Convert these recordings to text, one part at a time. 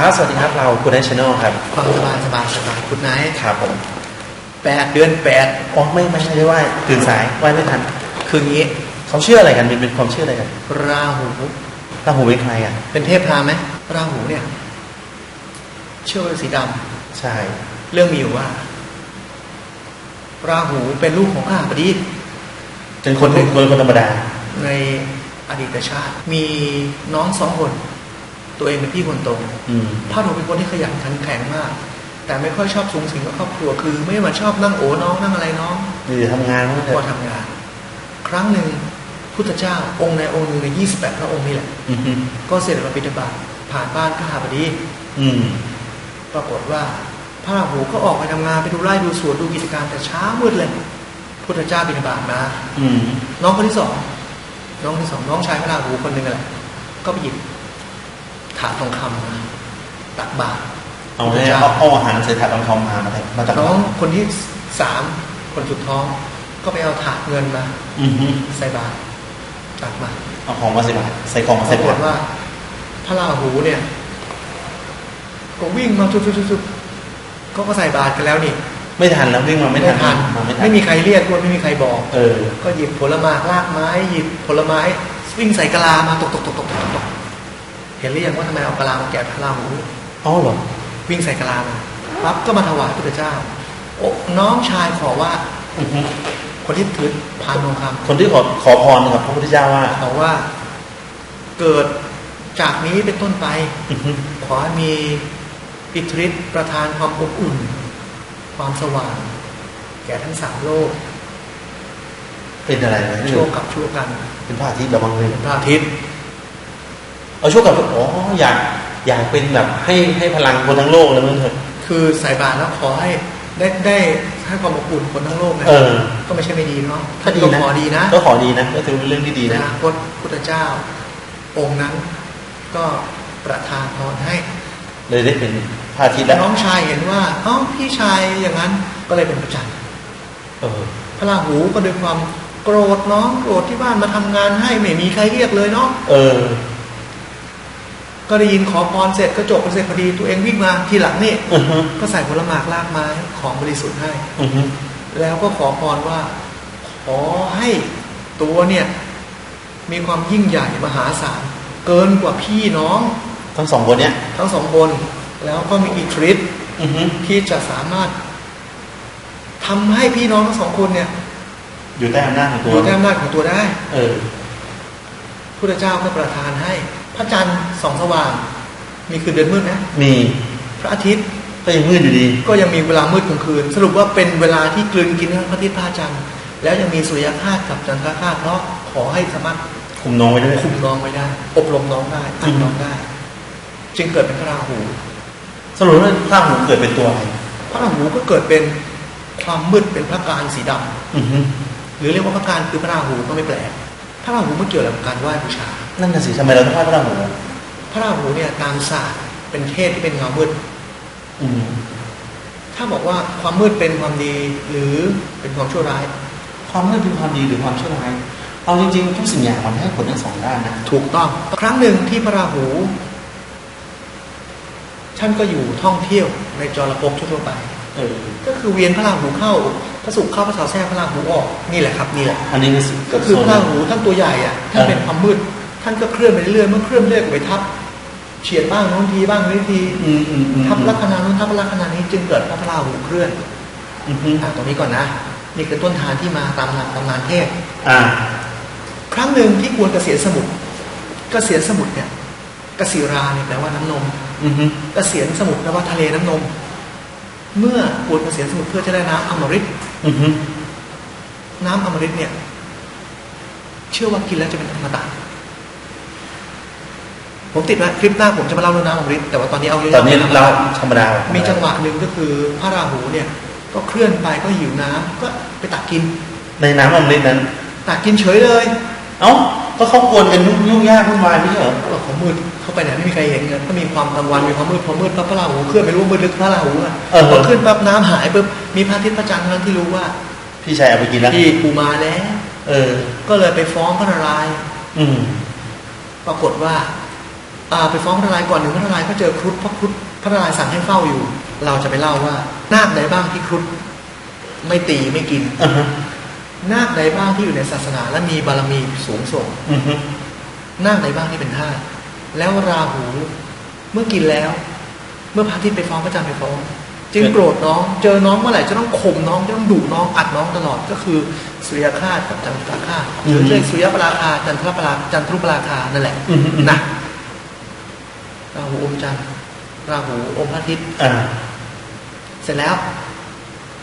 ครับ สวัสดีครับเราคุณไนชแนลครับ ความสบายสบายสบายคุณไนท์ครับผมแปดเดือนแปดอ๋อไม่ไม่ใช่ได้ไหว้ตื่นสายไหว้ไม่ทัน คืองี้เขาเชื่ออะไรกันเป็นเป็นความเชื่ออะไรกันราหู ตาหูเป็นใครอะ เป็นเทพพราหมณ์ไหมราหูเนี่ย เชื่อว่าสีดใช่ำเรื่องมีอยู่ว่า ราหูเป็นลูกของข้าบดี เป็นคนเป็นคนธรรมดา ในอดีตชาติ มีน้องสองคน ตัวเองเป็นพี่คนโตอืมพ่อหนูเป็นคนที่ขยันขันแข็งมาก แต่ไม่ค่อยชอบสูงสิงกับครอบครัวคือ ไม่มาชอบนั่งโอน้องนั่งอะไรน้องหรือทำงานก็เถพออะทำงาน ครั้งหนึ่งพุทธเจ้า องค์ในองค์หนึ่งใน28พระองค์นี่แหละอืมฮึก็เสด็จมาบิณฑบาตผ่านบ้านข้าพอดีอืมปรากฏว่าพระราหูก็ออกไปทำงานไปดูไร่ดูสวนดูกิจการแต่เช้ามืดเลยพุทธเจ้าบิณฑบาตมาอืมน้องคนที่สองน้องคนที่สองน้องชายพระราหูคนหนึ่งแหละก็ไปหยิบ ถาดทองคำมาตักบาตรเอาให้เอาเอาอาหารใส่ถาดทองคำมามาแต่มาจากน้องคนที่สามคนสุดท้อง ก็ไปเอาถาดเงินมาอืมฮึใส่บาตรตักมาเอาของมาใส่บาตรใส่ของมาปใส่รากบาฏตรว่า พระราหูเนี่ย ก็วิ่งมาชุบๆๆๆก็ก็ใส่บาตรกันแล้วนี่ไม่ทันแล้ววิ่งมาไม่ทันมาไม่ทันไม่มีใครเรียกด้วยไม่มีใครบอก เออ ก็หยิบผลไม้ลากไม้ หยิบผลไม้วิ่งใส่กะลามาตกตกตกตกตกตก เห็นหรือยังว่าทำไมเอากะลามาแกะพระราหูอ๋อเหรอวิ่งใส่กะลามาปั๊บก็มาถวายพระพุทธเจ้าโอ้น้องชายขอว่าอือฮึคนที่ถือพานทองคำคนที่ขอขอพรกับพระพุทธเจ้าว่าบอกว่า เกิดจากนี้เป็นต้นไปอือฮึขอให้มีอิทธิฤทธิ์ประทานความอบอุ่น ความสว่าง แก่ทั้งสามโลก เป็นอะไรนะชั่วกับชั่วกัน เป็นพระอาทิตย์ระวังเลยพระอาทิตย์ เอาช่วงกับอ๋ออยากอยากเป็นแบบให้ให้พลังคนทั้งโลกเลยมั้งเถอะคือใส่บาตรแล้วขอให้ได้ได้ให้ความอบอุ่นคนทั้งโลกนะเออ ก็ไม่ใช่ไม่ดีเนาะก็ดีก็นะขอดีนะก็ขอดีนะ ก็ถือเป็นเรื่องที่ดีนะนะพระพุทธเจ้า องค์นั้น ก็ประทานพรให้ เลยได้เป็นพระอาทิตย์แล้วน้องชายเห็นว่าเอ้าพี่ชายอย่างนั้นก็เลยเป็นพระจันทร์เออพระราหูก็ด้วยความโกรธน้องโกรธที่บ้านมาทำงานให้ไม่มีใครเรียกเลยเนาะเออ ก็ได้ยินขอพรเสร็จก็จบไปเสร็จพอดีตัวเองวิ่งมาทีหลังนี่อือฮึก็ใส่ผลหมากลากไม้ของบริสุทธิ์ให้อือฮึแล้วก็ขอพรว่า ขอให้ตัวเนี่ย มีความยิ่งใหญ่มหาศาลเกินกว่าพี่น้อง ทั้งสองคนเนี้ยทั้งสองคน แล้วก็มีอิทธิฤทธิ์อือฮึที่จะสามารถทำให้พี่น้องทั้งสองคนเนี่ย อยู่ใต้อำนาจของอตัวยู่ใต้อำนาจของตัวได้ เออพุทธเจ้าก็ประทานให้พระจันทร์ส่องสว่างมีคืนเดือนมืดนะมีพระอาทิตย์ก็ยังมืดอยู่ดี ก็ยังมีเวลามืดกลางคืน สรุปว่าเป็นเวลาที่กลืนกินทั้งพระอาทิตย์พระจันทร์แล้วยังมีสุริยคราสกับจันทรคราสเพราะขอให้สามารถคุมน้องไว้ด้วยคุมน้องไว้ได้ อบรมน้องได้อัดน้องได้ จึงเกิดเป็นพระราหู สรุปว่าพระหูเกิดเป็นตัวอะไรพระราหูก็เกิดเป็นความมืดเป็นพระการสีดำอือฮึหรือเรียกว่าพระการคือพระราหูก็ไม่แปลกพระราหูไม่เกี่ยวกับการไหว้บูชา นั่นน่ะสิทำไมเราต้องไหว้พระหูพระราหูเนี่ยตามศาสตร์เป็นเทพที่เป็นเงามืดอืมถ้าบอกว่าความมืดเป็นความดีหรือเป็นความชั่วร้าย ความมืดเป็นความดีหรือความชั่วร้ายเอาจริงๆทุกสิ่งอย่างมันให้ผลทั้งสองด้านนะถูกต้อง ครั้งหนึ่งที่พระราหูท่านก็อยู่ท่องเที่ยวในจรภพทั่วๆไปเออก็คือเวียนพระราหูเข้าพระศุกร์เข้าพระเสาร์แทรกพระราหูออกนี่แหละครับนี่แหละอันนี้ก็ก็คือพระราหูท่านตัวใหญ่อะท่านเป็นความมืด ท่านก็เคลื่อนไปเรื่อยๆเมื่อเคลื่อนเรื่อยก็ไปทับเฉียดบ้างโน้นทีบ้างนี้ทีอืมอืมอืมทับลัคนาโน้นทับลัคนานี้จึงเกิดพระราหูเคลื่อนอืมอืมอ่าตรงนี้ก่อนนะนี่คือต้นทานที่มาตามหลักตำนานเทพอ่า ครั้งหนึ่งที่กวนเกษียณสมุทรเกษียณสมุทรเนี่ยกษีราเนี่ยแปลว่าน้ำนมอือฮึเกษียณสมุทรแปลว่าทะเลน้ำนม เมื่อกวนเกษียณสมุทรเพื่อจะได้น้ำอมฤตอือฮึน้ำอมฤตเนี่ย เชื่อว่ากินแล้วจะเป็นอมตะ ผมติดไว้คลิปหน้าผมจะมาเล่าเรื่องน้ำอมฤตแต่ว่าตอนนี้เอาเยอะๆตอนนี้ะคบเราธรรมดามีมีจังหวะหนึ่งก็คือพระราหูเนี่ย ก็เคลื่อนไปก็หิวน้ำก็ไปตักกิน ในน้ำอมฤตนั้น ตักกินเฉยเลย เอ้าก็เขากวนกันยุ่งยุ่งยากวุ่นวายไม่ใช่เหรอก็เขามืดเข้าไปไหนไม่มีใครเห็นเงินก็มีความกลางวันมีความมืดพอมืดปั๊บพระราหูเคลื่อนไม่รู้มืดลึกพระราหูอะเออพอขึ้นปั๊บน้ำหายปุ๊บมีพระอาทิตย์พระจันทร์เท่านั้นที่รู้ว่า พี่ชายเอาไปกินแล้วพี่กูมาแล้วเออ ก็เลยไปฟ้องพระนารายณ์อืมปรากฏว่าอ่า ไปฟ้องพระนารายณ์ก่อนหนึ่งพระนารายณ์ก็เจอครุฑเพราะครุฑพระนารายณ์สั่งให้เฝ้าอยู่ เราจะไปเล่าว่านาคใดบ้างที่ครุฑไม่ตีไม่กินอ่าฮะนาคใดบ้างที่อยู่ในศาสนา และมีบารมีสูงส่งอือฮึนาคใดบ้างที่เป็นทาสแล้วราหูเมื่อกินแล้ว เมื่อพระอาทิตย์ไปฟ้องพระจันทร์ไปฟ้อง จึงโกรธน้อง เจอน้องเมื่อไหร่จะต้องข่มน้องจะต้องดุน้องอัดน้องตลอดก็คือสุริยคราสกับจันทราคาสหรือเรียกสุริยปราคาจันทรปราจันทรุปราคานั่นแหละอือฮึอือฮึนะ ราหูอมจันทร์ราหูอมพระอาทิตย์อ่าเสร็จแล้ว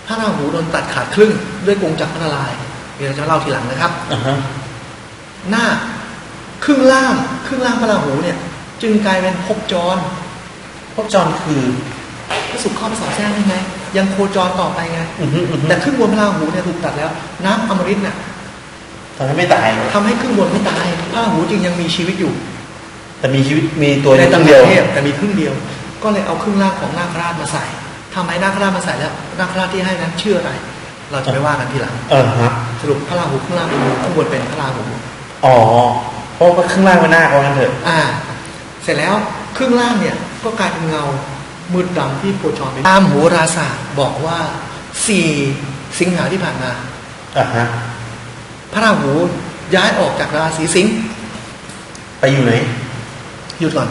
พระราหูโดนตัดขาดครึ่งด้วยกรงจักรพระนารายณ์เดี๋ยวเราจะเล่าทีหลังนะครับอ่าฮะหน้าครึ่งล่างครึ่งล่างพระราหูเนี่ย จึงกลายเป็นภพจรพวกจรคือพระสุขเข้าไปสอดแทรกได้ไงยังโคจรต่อไปไงอือฮึอือฮึแต่ครึ่งบนพระราหูเนี่ยถูกตัดแล้ว น้ำอมฤตเนี่ยตอนนั้นไม่ตายทำให้ครึ่งบนไม่ตายพระราหูจึงยังมีชีวิตอยู่ แต่มีชีวิตมีตัวในอยู่ตำคแหรึ่งน่เดียวงเทพแต่มีครึ่งเดียว ก็เลยเอาครึ่งล่างของนาคราชมาใส่ทำไมนาคราชมาใส่แล้วนาคราชที่ให้นั้นชื่ออะไร เราจะไปว่ากันทีหลังเออฮะสรุปพระราหูข้างล่างเป็นข้างบนเป็นพระราหูอ๋อเพราะว่าข้างล่างมันหน้าเขางั้นเถอะอ่า เสร็จแล้วครึ่งล่างเนี่ยก็กลายเป็นเงามืดดำที่โคจรไปตามโหราศาสตร์บอกว่าสี่สิงหาที่ผ่านมาอ่าฮะพระราหูย้ายออกจากราศีสิงห์ไปอยู่ไหน หยุดก่อน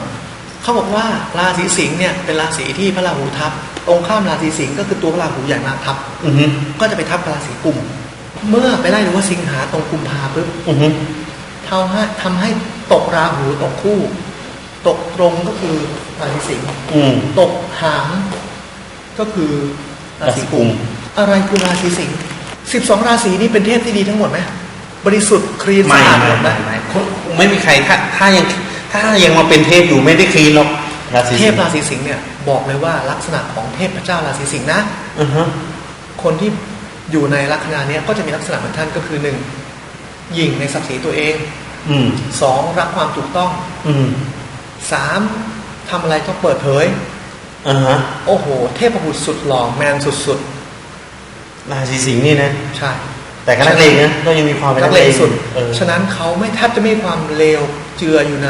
เขาบอกว่าราศีสิงห์เนี่ยเป็นราศีที่พระราหูทับตรงข้ามราศีสิงห์ก็คือตัวพระราหูใหญ่มากทับอือฮึก็จะไปทับราศีกุมเมื่อไปไล่ดูว่าสิงหาตรงกุมภาปุ๊บอือฮึทำให้ทำให้ตกราหูตกคู่ ตกตรงก็คือราศีสิงห์อืมตกหางก็คือราศีกุมอะไรคือราศีสิงห์สิบสองราศีนี้เป็นเทพที่ดีทั้งหมดไหมบริสุทธิ์คลีนไม่สะอาดไม่หมดไหมไม่ไม่คนไม่มีใครถ้าถ้ายัง ถ้ายังมาเป็นเทพอยู่ไม่ได้คลีนหรอกราศีเทสิพงห์ราศีสิงห์เนี่ยบอกเลยว่าลักษณะของเทพเจ้าราศีสิงห์นะอือฮะคนที่อยู่ในลัคนาเนี้ยก็จะมีลักษณะเหมือนท่านก็คือหนึ่งหยิ่งในศักดิ์ศรีตัวเองอืมสองรักความถูกต้อง อืมสามทำอะไรต้องเปิดเผยอ่าฮะโอ้โห เทพบุตรสุดหล่อแมนสุดราศีสิงห์นี่นะๆใช่แต่ก็นักเลงนะก็ยังมีความเป็นนันักกเลเลงงสุดเออฉะนั้นเขาไม่แทบจะไม่มีความเลว เจืออยู่ใน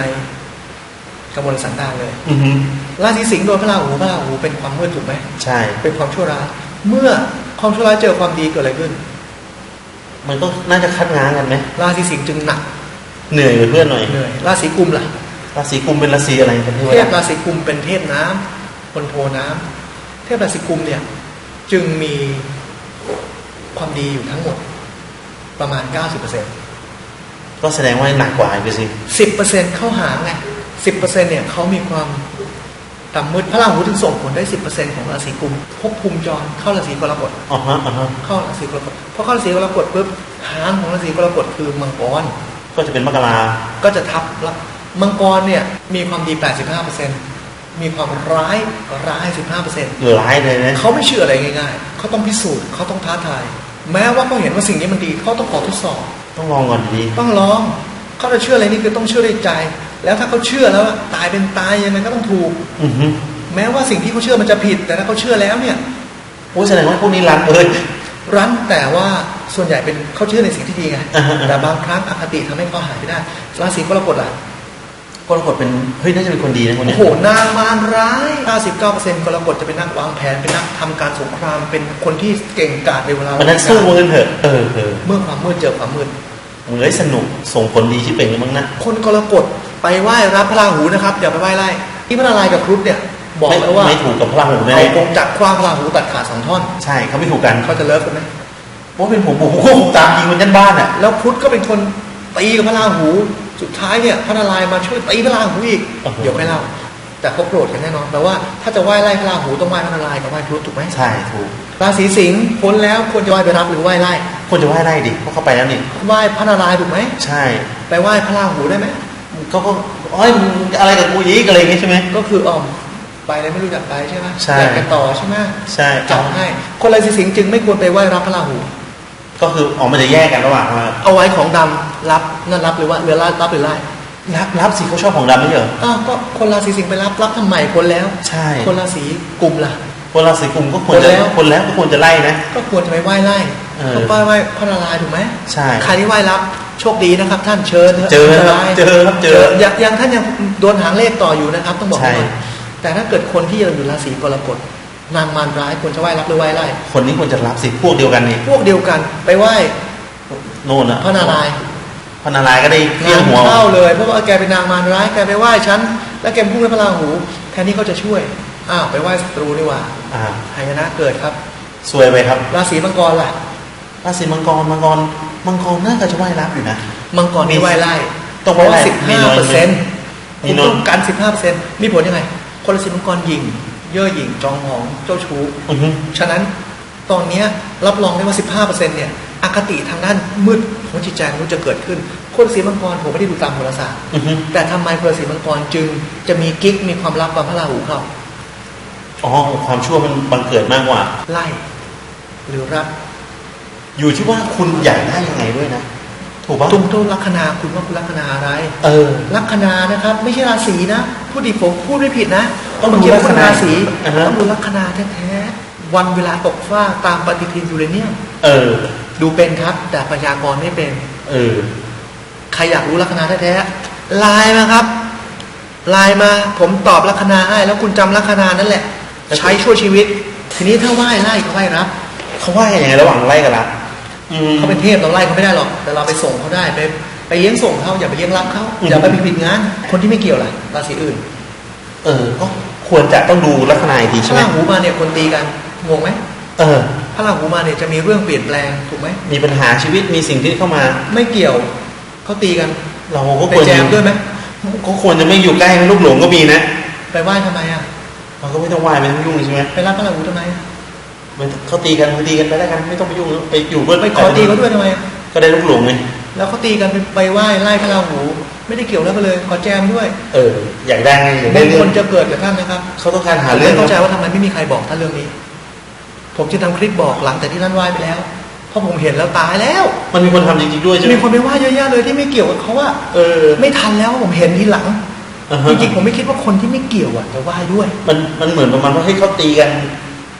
กมลสันดานเลยอือฮึราศีสิงห์โดนพระราหูพระราหูเป็นความมืดถูกไหมใช่ เป็นความชั่วร้ายเมื่อความชั่วร้ายเจอความดีเกิดอะไรขึ้น มันก็น่าจะคัดง้างกันไหมราศีสิงห์จึงหนักเหนื่อยกว่าเพื่อนหน่อยเหนื่อยราศีกุมล่ะราศีกุมเป็นราศีอะไรกันที่เทพว่าราศีกุมเป็นเทพน้ำคนโทน้ำเทพราศีกุมเนี่ย จึงมีความดีอยู่ทั้งหมด ประมาณ 90% ก็แสดงว่าหนักกว่าไปสิ10%เข้าหางไง10%เนี่ยเขามีความต่ำมืดพระราหูถึงส่งผลได้10%ของราศีกุมภพภูมิจรเข้าราศีกรกฎอ๋อฮะอ๋อฮะเข้าราศีกรกฎพอเข้าราศีกรกฎปุ๊บหางของราศีกรกฎคือมังกรก็จะเป็นมกราก็จะทับละมังกรเนี่ยมีความดี 85%มีความร้ายร้าย15%เหลือร้ายเลยนะเขาไม่เชื่ออะไรง่าย ๆ เขาต้องพิสูจน์เขาต้องท้าทาย แม้ว่าเขาเห็นว่าสิ่งนี้มันดีเขาต้องขอทดสอบ ต้องลองก่อนดี ต้องลองเขาจะเชื่ออะไรนี่คือต้องเชื่อด้วยใจ แล้วถ้าเขาเชื่อแล้วตายเป็นตายยังไงก็ต้องถูกอือฮึแม้ว่าสิ่งที่เขาเชื่อมันจะผิด แต่ถ้าเขาเชื่อแล้วเนี่ยโอ้แสดงว่าพวกนี้รันเลยรั้นแต่ว่าส่วนใหญ่เป็นเขาเชื่อในสิ่งที่ดีไงอ่าฮะแต่บางครั้งอคติทำให้เขาหายไปได้ราศีกรกฎอะก็ปรากฏเป็นเฮ้ยน่าจะเป็นคนดีนะคนโอ้เนี้ยโหนางมารร้าย99%กรกฎจะเป็นนักวางแผนเป็นนักทำการสงครามเป็นคนที่เก่งกาจในเวลาวันนั้นสู้มือกันเถอะเออเออเมื่อความมืดเจอความมืด เฮ้ยสนุกส่งผลดีที่เป็นกันบ้างนะคนกรกฎไปไหว้รับพระราหูนะครับอย่าไปไหว้ไล่ที่พระนารายณ์กับครุฑเนี่ย บอกไม่แล้วว่าไม่ถูกกับพระราหูแน่เอากงจักรคว้างพระราหูตัดขาดสองท่อนใช่เขาไม่ถูกกันเขาจะเลิกกันไหมเพราะเป็นผมผมก็คงตามยิงมันยันบ้านอะแล้วครุฑก็เป็นคนตีกับพระราหู สุดท้ายเนี่ยพระนารายณ์มาช่วยตีพระราหูอีกโอ้โหเดี๋ยวไม่เล่าแต่เขาโกรธกันแน่นอนแปลว่าถ้าจะไหว้ไล่พระราหูต้องไหว้พระนารายณ์กับไหว้ครุฑถูกไหมใช่ถูกราศีสิงห์พ้นแล้วควรจะไหว้ไปรับหรือไหว้ไล่ ควรจะไหว้ไล่ดิเพราะเขาไปแล้วนี่ไหว้พระนารายณ์ถูกไหมใช่ไปไหว้พระราหูได้ไหมเขาก็เอ้ยมึงอะไรกับกูอีกอะไรอย่างงี้ใช่ไหม ก็คืออ๋อมไปแล้วไม่รู้จักไปใช่ไหมใช่ อยากไปต่อใช่ไหมใช่จับให้ คนราศีสิงห์จึงไม่ควรไปไหว้รับพระราหู ก็คือออกมันจะแยกกันระหว่างว่าเอาไว้ของดำรับนั่นรับหรือว่าเรือรับรับหรือไล่รับรับสิเขาชอบของดำไม่ใช่เหรออ้าวก็คนราศีสิงห์ไปรับรับทำไมคนแล้ว ใช่ คนราศีกุมล่ะ คนราศีกุมก็ควรจะคนแล้วคนแล้วก็ควรจะไล่นะ ก็ควรจะไปไหว้ไล่เออก็ไหว้ไหว้พระนารายณ์ถูกไหมใช่ใครที่ไหว้รับโชคดีนะครับ ท่านเชิญถะเจอครับสายเจอครับเจอยังยังท่านยังโดนหางเลขต่ออยู่นะครับ ต้องบอกใช่ไว้ก่อนแต่ถ้าเกิดคนที่ยังอยู่ราศีกรกฎนางมารร้ายควรจะไหว้รับหรือไหว้ไล่ คนนี้ควรจะรับสิพวกเดียวกันนี่พวกเดียวกันไปไหว้โน่นอะพระนารายณ์พระนารายณ์ก็ได้เลี้ยงางนหัวเข้าเลยเพราะว่าแกเป็นนางมารร้ายแกไปไหว้ฉันแล้วแกพุ่งในพระราหูแทนที่เขาจะช่วย อ้าวไปไหว้ศัตรูดีกว่าอ่าหายนะเกิดครับซวยไปครับราศีมังกรล่ะราศีมังกรมังกรมังกรน่าจะไหว้รับอยู่นะมังกรมีไหว้ไล่ต้องไหว้ไล่สิบมีห้าน้อยเปอร์เซ็นต์มีคุณน้อยต้องการสิบห้าเปอร์เซ็นต์มีผลยังไง คนราศีมังกรหยิง เย่อหยิงจองหองเจ้าชู้อือฮึฉะนั้นตอนเนี้ยรับรองได้ว่า15%เนี่ยอคติทางด้านมืดของจิตใจมนุษย์จะเกิดขึ้น คนราศีมังกรผมไม่ได้ดูตามโหราศาสตร์อือฮึแต่ทำไมคนราศีมังกรจึงจะมีกิ๊กมีความลับกับพระราหูเข้า อ๋อความชั่วมันบังเกิดมากกว่า ไล่หรือรับ อยู่ที่ว่าคุณอยากได้ยังไงด้วยนะ ถูกปะตุ้มต้นลัคนาคุณว่าคุณลัคนาอะไร เออ ลัคนานะครับ ไม่ใช่ราศีนะพูดดีผมพูดไม่ผิดนะต้องดูเมื่กี้ลัคนาราศีอ่าฮะต้องดูลัคนาแท้ๆวันเวลาตกฟ้าตามปฏิทินยูเรเนียมเออ ดูเป็นครับ แต่ปัญญากรไม่เป็น เออ ใครอยากรู้ลัคนาแท้ๆไลน์มาครับไลน์มา ผมตอบลัคนาให้ แล้วคุณจำลัคนานั่นแหละ ใช้ช่วยชีวิต ทีนี้ถ้าไหว้ไล่ก็ไหว้รับเขาว่ายังไงระหว่างไล่กับรักอืมเขาเป็นเทพเราไล่เขาไม่ได้หรอก แต่เราไปส่งเขาได้ไปไปเลี้ยงส่งเขาอย่าไปเลี้ยงรับเขาอืมอย่าไปผิดผิดงาน คนที่ไม่เกี่ยวล่ะราศีอื่น เออก็ควรจะต้องดูลัคนาอีกทีพใช่ระไหมราหูมาเนี่ยคนตีกันงงไหมเออพระราหูมาเนี่ยจะมีเรื่องเปลี่ยนแปลงถูกไหมมีปัญหาชีวิตมีสิ่งที่เข้ามา ไม่เกี่ยวเขาตีกัน เราก็ไปควรแจมด้วยไหมก็ควรจะไม่อยู่ใกล้นะลูกหลงก็มีนะ ไปไหว้ทำไมอะ เราก็ไม่ต้องไหว้ไม่ต้องยุ่งใช่ไหมไปรับพระราหูทำไมอะมันเขาตีกันเขาตีกันไปแล้วกันไม่ต้องไปยุ่งไปอยู่เบื้องไปขอตีเขาด้วยทำไมอะก็ได้ลูกหลงไงแล้วเขาตีกันไปไปไหว้ไล่พระราหูไม่ได้เกี่ยวแล้วกันเลยขอแจมด้วย เออ อยากได้ไงอยากมได้งเรื่คองลจะเกิดกับท่านนะครับเขาต้องการหาผมเรื่อไม่งเข้าใจว่าทำไมไม่มีใครบอกท่านเรื่องนี้ ผมจะทำคลิปบอกหลังจากที่ท่านไหว้ไปแล้วเพราะผมเห็นแล้วตายแล้ว มันมีคนทำจริงๆด้วยใช่ไหมมีคนไปไหว้เยอะแยะเลยที่ไม่เกี่ยวกับเขาว่าเออ ไม่ทันแล้วผมเห็นทีหลังอ่า จฮะริงๆผมไม่คิดว่าคนที่ไม่เกี่ยวอะจะไหว้ด้วย มันมันเหมือนประมาณว่าให้เขาตีกัน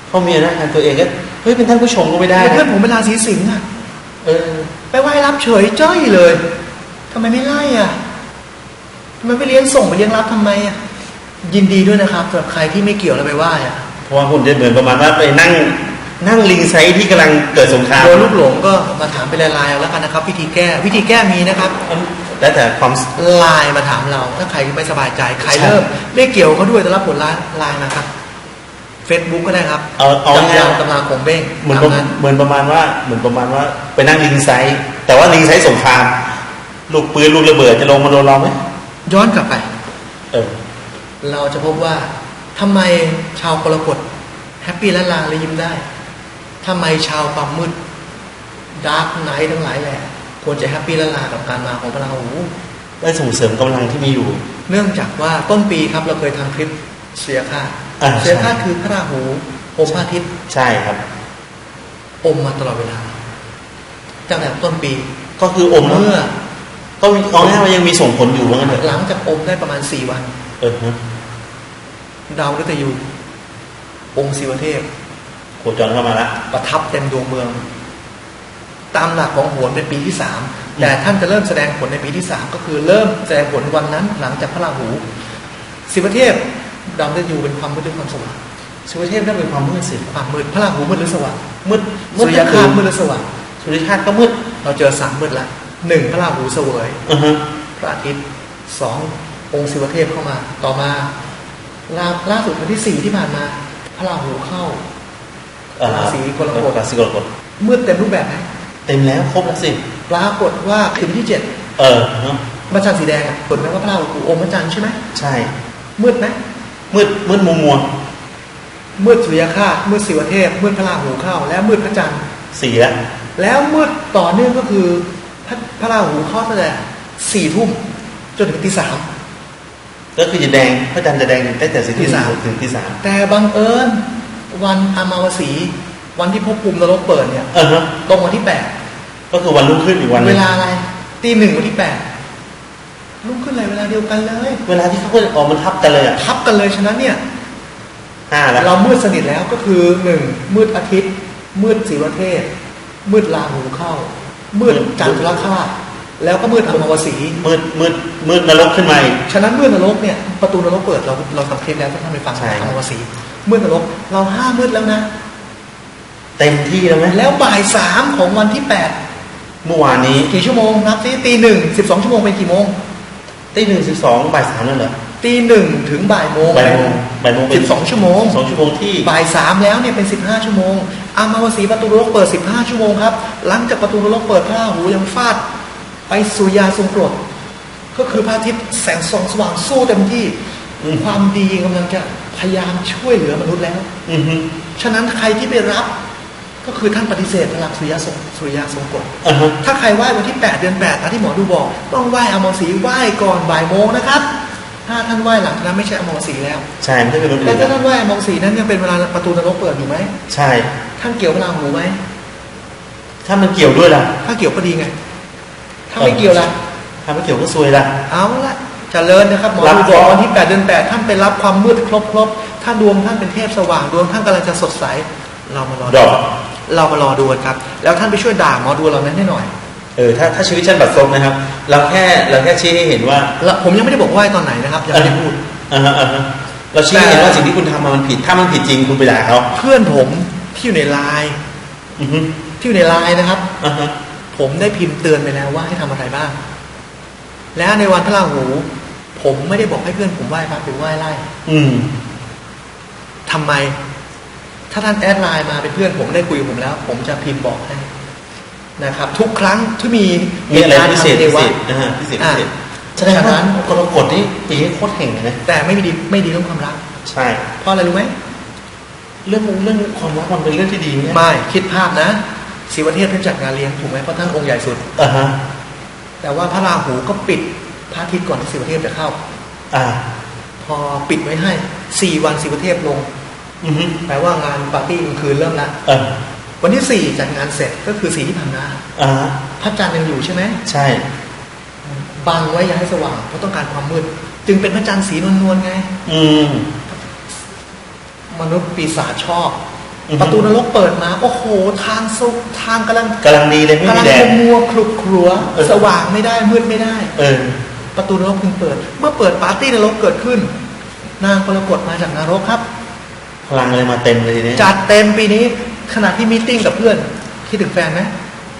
เขามีนะการตัวเองก็เฮ้ยเป็นท่านผู้ชมก็ไม่ได้เพื่อนะนผมเป็นราศีสิงห์อะเออ ไปไหว้รับเฉยจ้อยเลยทำไมไม่ไล่อะทำไมไม่เลี้ยงส่งไปเลี้ยงรับทำไมอะยินดีด้วยนะครับสำหรับใครที่ไม่เกี่ยวแล้วไปไหว้อะเพราะว่าคุณจะเหมือนประมาณว่าไปนั่งนั่งลิงไซต์ที่กำลังเกิดสงครามโดนลูกหลงก็มาถามเป็นลายๆเอาแล้วกันนะครับ วิธีแก้วิธีแก้มีนะครับ แล้วแต่ความ ไลน์มาถามเรา ถ้าใครไม่สบายใจใครใช่ เริ่มไม่เกี่ยวเขาด้วยแต่รับผลไลน์ไลน์มาครับเฟซบุ๊กก็ได้ครับเอาเอาจำง่ายยาวตำราของเบ้งเหมือนตามนั้นเหมือนประมาณว่าเหมือนประมาณว่าไปนั่งลิงไซต์แต่ว่าลิงไซต์สงคราม ลูกปืนลูกระเบิดจะลงมาโดนเราไหมย้อนกลับไป เออ เราจะพบว่าทำไมชาวกรกฎแฮปปี้และลาและยิ้มได้ทำไมชาวความมืดดาร์กไนท์ทั้งหลายแหละ ควรจะแฮปปี้และลากับการมาของพระราหูได้ส่งเสริมกำลังที่มีอยู่ เนื่องจากว่าต้นปีครับเราเคยทำคลิปเสียค่าตอ่าเสียค่าตใช่คือพระราหูอมพระอาทิตย์ใช่ครับ อมมาตลอดเวลาตั้งแต่ต้นปีก็คืออมแล้วเมื่อก็มีเอาแน่ว่ายังมีส่งผลอยู่ว่างั้นเถอะหลังจากอมได้ประมาณสี่วัน เออฮะดาวฤตยูองค์ศิวเทพโคจรเข้ามาแล้วประทับเต็มดวงเมือง ตามหลักของโหนเป็นปีที่สามแต่ท่านจะเริ่มแสดงผลในปีที่สามก็คือเริ่มแสดงผลวันนั้นหลังจากพระราหูศิวเทพดาวฤตยูเป็นความมืดด้วยความสว่างสุริเทพนั่นเป็นความมืดสิความมืดพระราหูมืดหรือสว่างมืดสุริยคราตมืดหรือสว่างสุริยคราตก็มืดเราเจอสามมืดละหนึ่งพระราหูเสวยอือฮะพระอาทิตย์สององค์ศิวเทพเข้ามา ต่อมาล่าล่าสุดวันที่สี่ที่ผ่านมา พระราหูเข้าอ่าราศีกรกฎราศีกรกฎมืดเต็มรูปแบบไหม เต็มแล้วครบแล้วสิปรากฏว่าคืนที่เจ็ดเออฮะพระจันทร์สีแดงอะเห็นไหมว่าพระราหูอมพระจันทร์ใช่ไหมใช่ มืดไหมมืดมืดมัวมัวมืดสุริยคราตมืดศิวเทพมืดพระราหูเข้า แล้วมืดพระจันทร์สีแล้วแล้วมืดต่อเนื่องก็คือพระพระราหูเข้าตั้งแต่สี่ทุ่มจนถึงตีสามก็คือจะแดงพระจันทร์จะแดงตั้งแต่สีที่สามถึงที่สามแต่บังเอิญวันอามาวสี วันที่ภพภูมินรกเปิดเนี่ยเออฮะตรงวันที่แปด ก็คือวันรุ่งขึ้นอีกวันหนึเวงลาอะไรตีหนึ่งวันที่แปดลุกขึ้นเลยเวลาเดียวกันเลยเวลาที่เขาก็ออกมันทับกันเลยอะทับกันเลยฉะนั้นเนี่ย ห้าแล้วเรามืดสนิทแล้วก็คือหนึ่งมืดอาทิตย์ มืดศิวเทพมืดราหูเข้า มืดจันทรคราตแล้วก็มืดอมาวสี มืดมืดมืดนรกขึ้นมาอีก ฉะนั้นมืดนรกเนี่ยประตูนรกเปิดเราเราทำเทปแล้วถ้าท่านไปฟังใช่ครับอมาวสีมืดนรก เราห้ามืดแล้วนะ เต็มที่แล้วไหมแล้วบ่ายสามของวันที่แปด เมื่อวานนี้กี่ชั่วโมงนับสิตีหนึ่งสิบสองชั่วโมงเป็นกี่โมงตีหนึ่งสิบสองบ่ายสามนั่นเหรอตีหนึ่งถึงบ่ายโมงบ่ายโมงบ่ายโมงเป็นสิบสองชั่วโมงสองชั่วโมงที่บ่ายสามแล้วเนี่ยเป็นสิบห้าชั่วโมงอามาวสีประตูนรกเปิดสิบห้าชั่วโมงครับ หลังจากประตูนรกเปิดพระราหูยังฟาด ไปสุริยาทรงกรดก็คือพระอาทิตย์แสงส่องสว่างสู้เต็มที่อืมความดีกำลังจะพยายามช่วยเหลือมนุษย์แล้ว อือฮึฉะนั้นใครที่ไปรับ ก็คือท่านปฏิเสธพลังสุริยะทรงสุริยะทรงกฎอ่าฮะถ้าใครไหว้วันที่ 8 เดือน8ตามที่หมอดูบอก ต้องไหว้อมรศรีไหว้ก่อนบ่ายโมงนะครับ ถ้าท่านไหว้หลังจากนั้นไม่ใช่อมรศรีแล้วใช่ไม่ใช่เป็นคนอื่แต่นถ้าท่านไหว้อมรศรีนั้นยังเป็นเวลาประตูนรกเปิดอยู่ไหมใช่ ท่านเกี่ยวพลังหูไหมถ้ามันเกี่ยวด้วยล่ะ ถ้าเกี่ยวก็ดีไง ถ้าไม่เกี่ยวล่ะถ้าไม่เกี่ยวก็ซวยล่ะ เอาละเจริญนะครับหมอรับดูบอกเคราะห์วันที่ 8 เดือน 8 ท่านไปรับความมืดครบครบๆถ้าดวงท่านเป็นเทพสว่างดวงท่านกำลังจะสดใสเรามารอดดูอก เรามารอดูกันครับ แล้วท่านไปช่วยด่าหมอดูเรานั้นให้หน่อยเออถ้าถ้าชีวิตฉันบัดซบนะครับ เราแค่เราแค่ชี้ให้เห็นว่าแล้วผมยังไม่ได้บอกไหว้ตอนไหนนะครับยังไม่ได้พูดอ่าฮะอ่าฮะเราชี้ให้เห็นว่าสิ่งที่คุณทำมามันผิด ถ้ามันผิดจริงคุณไปด่าเขาเพื่อนผมที่อยู่ในไลน์อือฮึที่อยู่ในไลน์นะครับ อ่าฮะผมได้พิมพ์เตือนไปแล้วว่าให้ทำอะไรบ้าง และในวันพระราหู ผมไม่ได้บอกให้เพื่อนผมไหว้พระหรือไหว้ไล่อืม ทำไม ถ้าท่านแอดไลน์มาเป็นเพื่อนผมได้คุยกับผมแล้ว ผมจะพิมพ์บอกให้นะครับ ทุกครั้งที่มีมีอะไรหตุกาพิเศษทางพิทวะเศษนะฮะพิเศษพิเศษอะแสดงฉะนั้ว่านกรกฎนี่ปีนี้โคตรเห่งเลยนะแต่ไม่มีดีไม่ดีเรื่องความรัก ใช่ เพราะอะไรรู้ไหมเรื่องเรื่องความรักมันเป็นเรื่องที่ดีเนี่ยไม่คิดภาพนะศิวเทพท่านจัดงานเลี้ยงถูกไหมเพราะท่านองค์ใหญ่สุดอ่าฮะแต่ว่าพระราหูก็ปิดพระอาทิตย์ก่อนที่ศิวเทพจะเข้า อ่า พอปิดไว้ให้สี่วันศิวเทพลงอือฮึ แปลว่างานปาร์ตี้กลางคืนเริ่มละเออวันที่สี่จัดงานเสร็จก็คือสี่ที่ผ่านมาอ่าฮะพระจันทร์ยังอยู่ใช่ไหมใช่บังไว้อย่าให้สว่างเพราะต้องการความมืด จึงเป็นพระจันทร์สีนวลๆไง อืมมนุษย์ปีศาจชอบอือฮึประตูนรกเปิดมา โอ้โห ทางสุกทางกำลังกำลังดีเลยไม่กำมีลังแดดมัวๆคลุกครัวเออสว่างไม่ได้มืดไม่ได้ เออ ประตูนรกเพิ่งเปิด เมื่อเปิดปาร์ตี้นรกเกิดขึ้น นางกรกฎมาจากนรกครับ พลังอะไรมาเต็มเลยทีนี้จัดเต็มปีนี้ขณะที่มีตติ้งกับเพื่อน คิดถึงแฟนไหม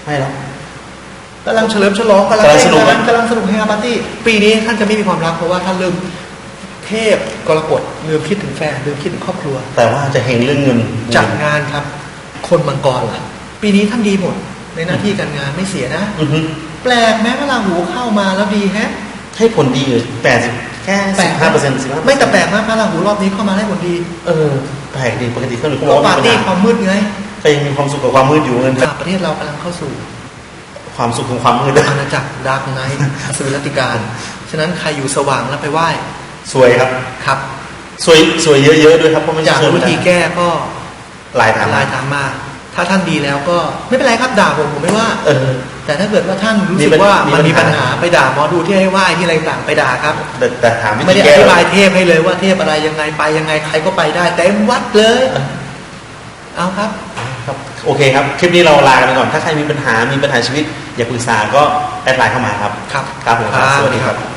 ไม่หรอกกำลังเฉลิมฉลองกำลังกำลังสนุกเต้นกำลังสนุกแฮปปาร์ตี้ปีนี้ท่านจะไม่มีความรักเพราะว่าท่านลืมเทพกรกฎลืมคิดถึงแฟนลืมคิดถึงครอบครัว แต่ว่าจะเฮงเรื่องเงินจัดงานครับ คนมังกรล่ะ ปีนี้ท่านดีหมดในหน้าที่การงานไม่เสียนะอือฮึแปลกแม้พระราหูเข้ามาแล้วดีแฮะให้ผลดีอยู่แปดสิบ แค่แปลสิกบห้าเปอร์เซ็นต์สิบห้าไม่แต่แปลกมากพระราหูรอบนี้เข้ามาได้ผลดี เออแปลกดีปกติเขาหนูเขาบก็อกว่าปาร์มีตี้ปัญคหาวามมืดไงก็ยังมีความสุขกับความมืดอยู่เงินประเทศเรากำลังเข้าสู่ ความสุขของความมืดอาณาจักรดาร์กไนท์อสุริรัติการ ฉะนั้นใครอยู่สว่างแล้วไปไหว้ สวยครับครับสวยสวยเยอะๆด้วยครับเพราะไม่อใช่ยากสวยรู้วิธีแก้ก็ลายถามไลน์ถามมา ถ้าท่านดีแล้วก็ไม่เป็นไรครับด่าผมผมไม่ว่า เออ แต่ถ้าเกิดว่าท่านรู้มีสึกปัญว่ามันมีมีปัปัญญหาหาไปด่าหมอดูที่ให้ไหว้ที่อะไรต่างไปด่าครับแต่แต่ถามวิไม่ธีได้อแก้ธิบายเทพให้เลยว่าเทพอะไรยังไงไปยังไงใครก็ไปได้เต็มวัดเลย เอาครับครับโอเคครับ คลิปนี้เราลากันไปก่อน ถ้าใครมีปัญหา มีปัญหาชีวิต อยากปรึกษาก็แอดไลน์เข้ามาครับ ครับ ครับผมครับ สวัสดีครับ